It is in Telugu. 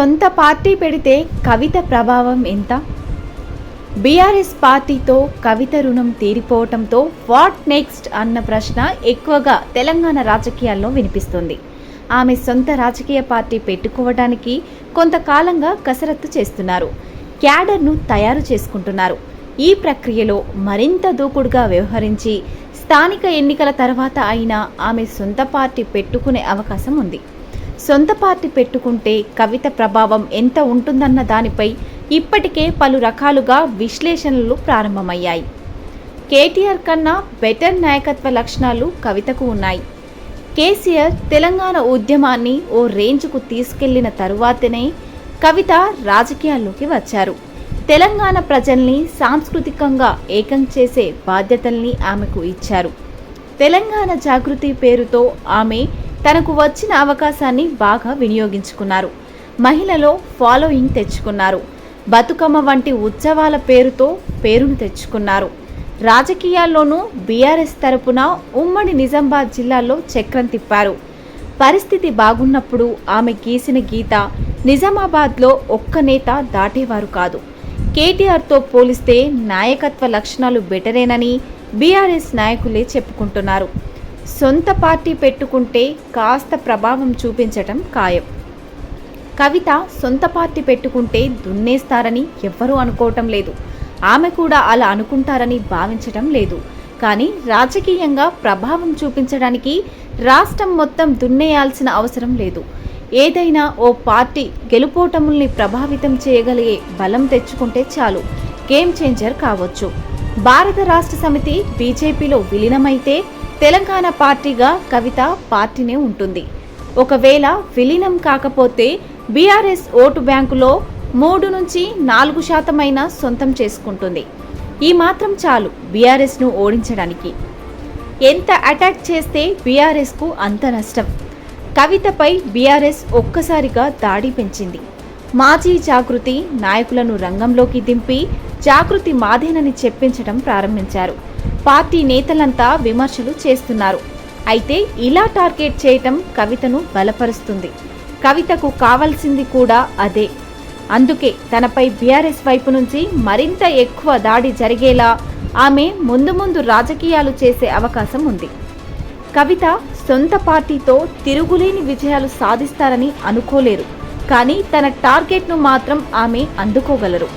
సొంత పార్టీ పెడితే కవిత ప్రభావం ఎంత? బీఆర్ఎస్ పార్టీతో కవిత రుణం తీరిపోవటంతో వాట్ నెక్స్ట్ అన్న ప్రశ్న ఎక్కువగా తెలంగాణ రాజకీయాల్లో వినిపిస్తుంది. ఆమె సొంత రాజకీయ పార్టీ పెట్టుకోవడానికి కొంతకాలంగా కసరత్తు చేస్తున్నారు. క్యాడర్ను తయారు చేసుకుంటున్నారు. ఈ ప్రక్రియలో మరింత దూకుడుగా వ్యవహరించి స్థానిక ఎన్నికల తర్వాత అయినా ఆమె సొంత పార్టీ పెట్టుకునే అవకాశం ఉంది. సొంత పార్టీ పెట్టుకుంటే కవిత ప్రభావం ఎంత ఉంటుందన్న దానిపై ఇప్పటికే పలు రకాలుగా విశ్లేషణలు ప్రారంభమయ్యాయి. కేటీఆర్ కన్నా బెటర్ నాయకత్వ లక్షణాలు కవితకు ఉన్నాయి. కేసీఆర్ తెలంగాణ ఉద్యమాన్ని ఓ రేంజ్కు తీసుకెళ్ళిన తరువాతనే కవిత రాజకీయాల్లోకి వచ్చారు. తెలంగాణ ప్రజల్ని సాంస్కృతికంగా ఏకం చేసే బాధ్యతల్ని ఆమెకు ఇచ్చారు. తెలంగాణ జాగృతి పేరుతో ఆమె తనకు వచ్చిన అవకాశాన్ని బాగా వినియోగించుకున్నారు. మహిళలో ఫాలోయింగ్ తెచ్చుకున్నారు. బతుకమ్మ వంటి ఉత్సవాల పేరుతో పేరును తెచ్చుకున్నారు. రాజకీయాల్లోనూ బీఆర్ఎస్ తరపున ఉమ్మడి నిజామాబాద్ జిల్లాలో చక్రం తిప్పారు. పరిస్థితి బాగున్నప్పుడు ఆమె గీసిన గీత నిజామాబాద్లో ఒక్క నేత దాటేవారు కాదు. కేటీఆర్తో పోలిస్తే నాయకత్వ లక్షణాలు బెటరేనని బీఆర్ఎస్ నాయకులే చెప్పుకుంటున్నారు. సొంత పార్టీ పెట్టుకుంటే కాస్త ప్రభావం చూపించటం ఖాయం. కవిత సొంత పార్టీ పెట్టుకుంటే దున్నేస్తారని ఎవ్వరూ అనుకోవటం లేదు. ఆమె కూడా అలా అనుకుంటారని భావించటం లేదు. కానీ రాజకీయంగా ప్రభావం చూపించడానికి రాష్ట్రం మొత్తం దున్నేయాల్సిన అవసరం లేదు. ఏదైనా ఓ పార్టీ గెలుపోటముల్ని ప్రభావితం చేయగలిగే బలం తెచ్చుకుంటే చాలు. గేమ్ చేంజర్ కావచ్చు. భారత రాష్ట్ర సమితి బీజేపీలో విలీనమైతే తెలంగాణ పార్టీగా కవిత పార్టీనే ఉంటుంది. ఒకవేళ విలీనం కాకపోతే బీఆర్ఎస్ ఓటు బ్యాంకులో మూడు నుంచి నాలుగు శాతమైన సొంతం చేసుకుంటుంది. ఈ మాత్రం చాలు బీఆర్ఎస్ను ఓడించడానికి. ఎంత అటాక్ చేస్తే బీఆర్ఎస్కు అంత నష్టం. కవితపై బీఆర్ఎస్ ఒక్కసారిగా దాడి పెంచింది. మాజీ జాగృతి నాయకులను రంగంలోకి దింపి జాగృతి మాదేనని చెప్పించడం ప్రారంభించారు. పార్టీ నేతలంతా విమర్శలు చేస్తున్నారు. అయితే ఇలా టార్గెట్ చేయటం కవితను బలపరుస్తుంది. కవితకు కావాల్సింది కూడా అదే. అందుకే తనపై బీఆర్ఎస్ వైపు నుంచి మరింత ఎక్కువ దాడి జరిగేలా ఆమె ముందు ముందు రాజకీయాలు చేసే అవకాశం ఉంది. కవిత సొంత పార్టీతో తిరుగులేని విజయాలు సాధిస్తారని అనుకోలేరు. కానీ తన టార్గెట్ను మాత్రం ఆమె అందుకోగలరు.